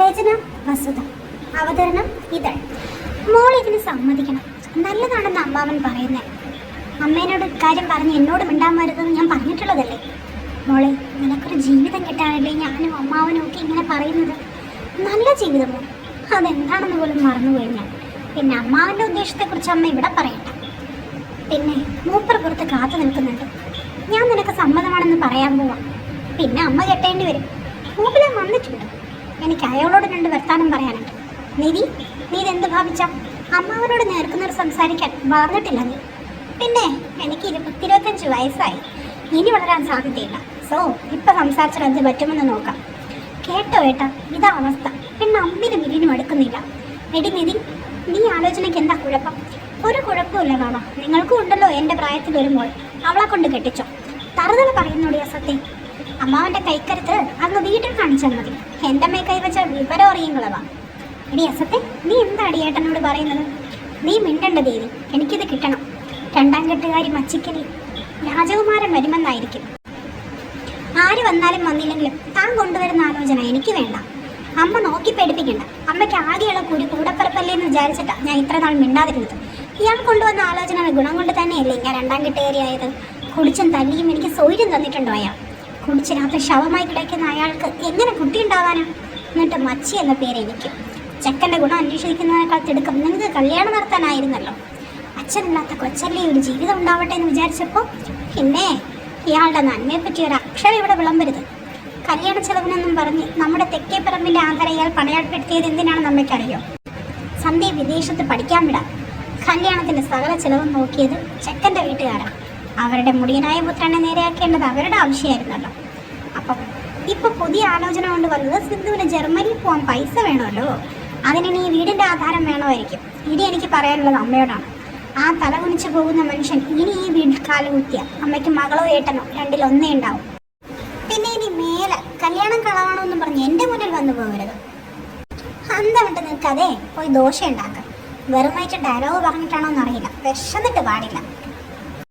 രചന വസുത അവതരണം ഇതൾ മോൾ ഇതിന് സമ്മതിക്കണം. നല്ലതാണെന്ന് അമ്മാവൻ പറയുന്നത് അമ്മേനോട് കാര്യം പറഞ്ഞ് എന്നോട് മിണ്ടാൻ വരുതെന്ന് ഞാൻ പറഞ്ഞിട്ടുള്ളതല്ലേ? മോളെ നിനക്കൊരു ജീവിതം കിട്ടാനല്ലേ ഞാനും അമ്മാവനും ഒക്കെ ഇങ്ങനെ പറയുന്നത്? നല്ല ജീവിതമോ അതെന്താണെന്ന് പോലും മറന്നുപോയി ഞാൻ. പിന്നെ അമ്മാവന്റെ ഉദ്ദേശത്തെക്കുറിച്ച് അമ്മ ഇവിടെ പറയണ്ട പിന്നെ മൂപ്പർ പുറത്ത് കാത്തു നിൽക്കുന്നുണ്ട്. ഞാൻ നിനക്ക് സമ്മതമാണെന്ന് പറയാൻ പോവാം. പിന്നെ അമ്മ കെട്ടേണ്ടി വരും. മൂപ്പിലാൻ വന്നിട്ടുണ്ട്. എനിക്ക് അയാളോട് രണ്ട് വർത്താനം പറയാനുണ്ട്. നിധി നീ ഇതെന്ത് ഭാവിച്ച? അമ്മാവനോട് നേർക്കുന്നവർ സംസാരിക്കാൻ വളർന്നിട്ടില്ല നീ. പിന്നെ എനിക്ക് ഇരുപത്തി ഇരുപത്തഞ്ച് വയസ്സായി. ഇനി വളരാൻ സാധ്യതയില്ല. സോ ഇപ്പൊ സംസാരിച്ചാൽ എന്ത് പറ്റുമെന്ന് നോക്കാം. കേട്ടോ ഏട്ടാ ഇതാ അവസ്ഥ. പിന്നെ അമ്മിനും ഇരിനും അടുക്കുന്നില്ല. എടി നിധി നീ ആലോചനയ്ക്ക് എന്താ കുഴപ്പം? ഒരു കുഴപ്പമില്ല മാമ. നിങ്ങൾക്കും ഉണ്ടല്ലോ എന്റെ പ്രായത്തിൽ വരുമ്പോൾ അവളെ കൊണ്ട് കെട്ടിച്ചോ. തറുതല പറയുന്നോടിയ സത്യം. അമ്മാവന്റെ കൈക്കരുത്ത് അങ്ങ് വീട്ടിൽ കാണിച്ചാൽ മതി എന്റെ അമ്മയെ കൈവച്ച വിവരം അറിയുങ്ങളവാ എടി അസത്തെ നീ എന്താ അടിയേട്ടനോട് പറയുന്നത്? നീ മിണ്ടണ്ട ദേവി എനിക്കിത് കിട്ടണം. രണ്ടാം കെട്ടുകാരി മച്ചിക്കലി രാജകുമാരൻ വരുമെന്നായിരിക്കും. ആര് വന്നാലും വന്നില്ലെങ്കിലും താൻ കൊണ്ടുവരുന്ന ആലോചന എനിക്ക് വേണ്ട. അമ്മ നോക്കി പേടിപ്പിക്കണ്ട. അമ്മയ്ക്ക് ആകെയുള്ള കുരു കൂടപ്പറപ്പല്ലേ എന്ന് വിചാരിച്ചിട്ടാ ഞാൻ ഇത്ര നാൾ മിണ്ടാതിരുന്നത്. ഇയാൾ കൊണ്ടുവന്ന ആലോചന ഗുണം കൊണ്ട് തന്നെയല്ലേ ഞാൻ രണ്ടാം കെട്ടുകാരിയായത് കുടിച്ചും തല്ലിയും എനിക്ക് സൗര്യം തന്നിട്ടുണ്ടോ അയാൾ? കുടിച്ച് രാത്രി ശവമായി കിടക്കുന്ന അയാൾക്ക് എങ്ങനെ കുട്ടി ഉണ്ടാവാനാ? എന്നിട്ട് മച്ചി എന്ന പേര് എനിക്ക്. ചെക്കന്റെ ഗുണം അന്വേഷിക്കുന്നതിനേക്കാൾ തിടുക്കം നിങ്ങൾക്ക് കല്യാണം നടത്താനായിരുന്നല്ലോ. അച്ഛനില്ലാത്ത കൊച്ചല്ലേ ഒരു ജീവിതം ഉണ്ടാവട്ടെ എന്ന് വിചാരിച്ചപ്പോൾ പിന്നെ ഇയാളുടെ നന്മയെ പറ്റി ഒരു അക്ഷരം ഇവിടെ വിളമ്പരുത്. കല്യാണ ചെലവിനെന്നും പറഞ്ഞ് നമ്മുടെ തെക്കേ പറമ്പിന്റെ ആധാരം ഇയാൾ പണയപ്പെടുത്തിയത് എന്തിനാണെന്ന് അമ്മയ്ക്കറിയോ സന്ധ്യ വിദേശത്ത് പഠിക്കാൻ വിടാം. കല്യാണത്തിന്റെ സകല ചെലവും നോക്കിയത് ചെക്കന്റെ വീട്ടുകാരാണ്. അവരുടെ മുടിയനായ പുത്രനെ നേരെയാക്കേണ്ടത് അവരുടെ ആവശ്യമായിരുന്നല്ലോ. അപ്പം ഇപ്പൊ പുതിയ ആലോചന കൊണ്ട് വന്നത് സിന്ധുവിന് ജർമ്മനിയിൽ പോകാൻ പൈസ വേണമല്ലോ. അതിനിനി ഈ വീടിന്റെ ആധാരം വേണമായിരിക്കും. ഇനി എനിക്ക് പറയാനുള്ളത് അമ്മയോടാണ്. ആ തല കുനിച്ചു പോകുന്ന മനുഷ്യൻ ഇനി ഈ വീട്ടിൽ കാലുകുത്തിയ. അമ്മയ്ക്ക് മകളോ ഏട്ടനോ രണ്ടിലൊന്നേ ഉണ്ടാവും. പിന്നെ ഇനി മേലെ കല്യാണം കളവാണോ എന്ന് പറഞ്ഞ് എന്റെ മുന്നിൽ വന്നു പോകരുത്. അന്ത വിട്ട് നിൽക്കാതെ പോയി ദോശ ഉണ്ടാക്കാം. വെറുമായിട്ട് ഡയലോഗ് പറഞ്ഞിട്ടാണോ എന്നറിയില്ല വിശന്നിട്ട് പാടില്ല.